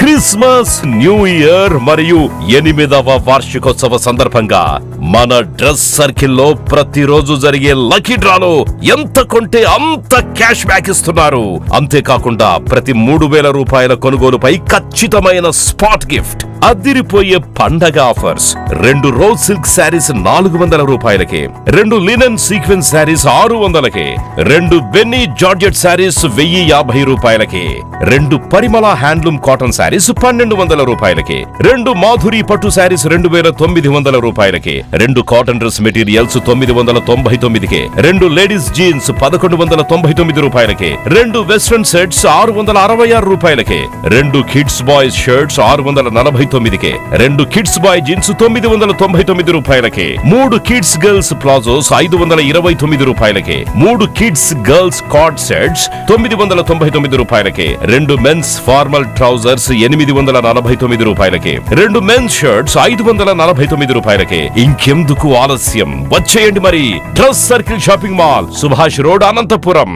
Christmas new year మరియు ఎనిమిదవ వార్షికోత్సవ సందర్భంగా మన డ్రెస్ సర్కిల్లో ప్రతిరోజు జరిగే లక్కీ డ్రాలో ఎంత కొంటే అంత క్యాష్ బ్యాక్ ఇస్తున్నారు. అంతేకాకుండా ప్రతి మూడు వేల రూపాయల కొనుగోలుపై ఖచ్చితమైన స్పాట్ గిఫ్ట్. అదిరిపోయే పండగ ఆఫర్స్. రెండు రోజ్ సిల్క్ శారీస్ నాలుగు వందల రూపాయలకి రెండు లినెన్ సీక్వెన్స్ శారీస్ ఆరు వందలకి రెండు బెన్నీ జార్జెట్ శారీస్ వెయ్యి యాభై రూపాయలకి రెండు పరిమళ హ్యాండ్లూమ్ కాటన్ శారీస్ పన్నెండు వందల రూపాయలకి రెండు మాధురి పట్టు శారీస్ రెండు వేల తొమ్మిది వందల రూపాయలకి రెండు కాటన్ డ్రెస్ మెటీరియల్స్ తొమ్మిది వందల తొంభై తొమ్మిదికి రెండు లేడీస్ జీన్స్ పదకొండు వందల తొంభై తొమ్మిది రూపాయలకి రెండు వెస్ట్రన్ సెట్స్ ఆరు వందల అరవై ఆరు రూపాయలకి రెండు కిడ్స్ బాయ్స్ షర్ట్స్ ఆరు వందల నలభై తొమ్మిదికే రెండు కిడ్స్ బాయ్ జీన్స్ తొమ్మిది వందల తొంభై తొమ్మిది రూపాయలకి మూడు కిడ్స్ గర్ల్స్ ప్లాజోస్ ఐదు వందల ఇరవై తొమ్మిది రూపాయలకి మూడు కిడ్స్ గర్ల్స్ కార్డ్ సెట్స్ తొమ్మిది వందల తొంభై తొమ్మిది రూపాయలకి రెండు మెన్స్ ఫార్మల్ ట్రౌజర్స్ ఎనిమిది వందల నలభై తొమ్మిది రూపాయలకి రెండు మెన్స్ షర్ట్స్ ఐదు వందల నలభై తొమ్మిది రూపాయలకి. ఇంకెందుకు ఆలస్యం? వచ్చేయండి మరి dress circle shopping mall Subhash road Anantapuram.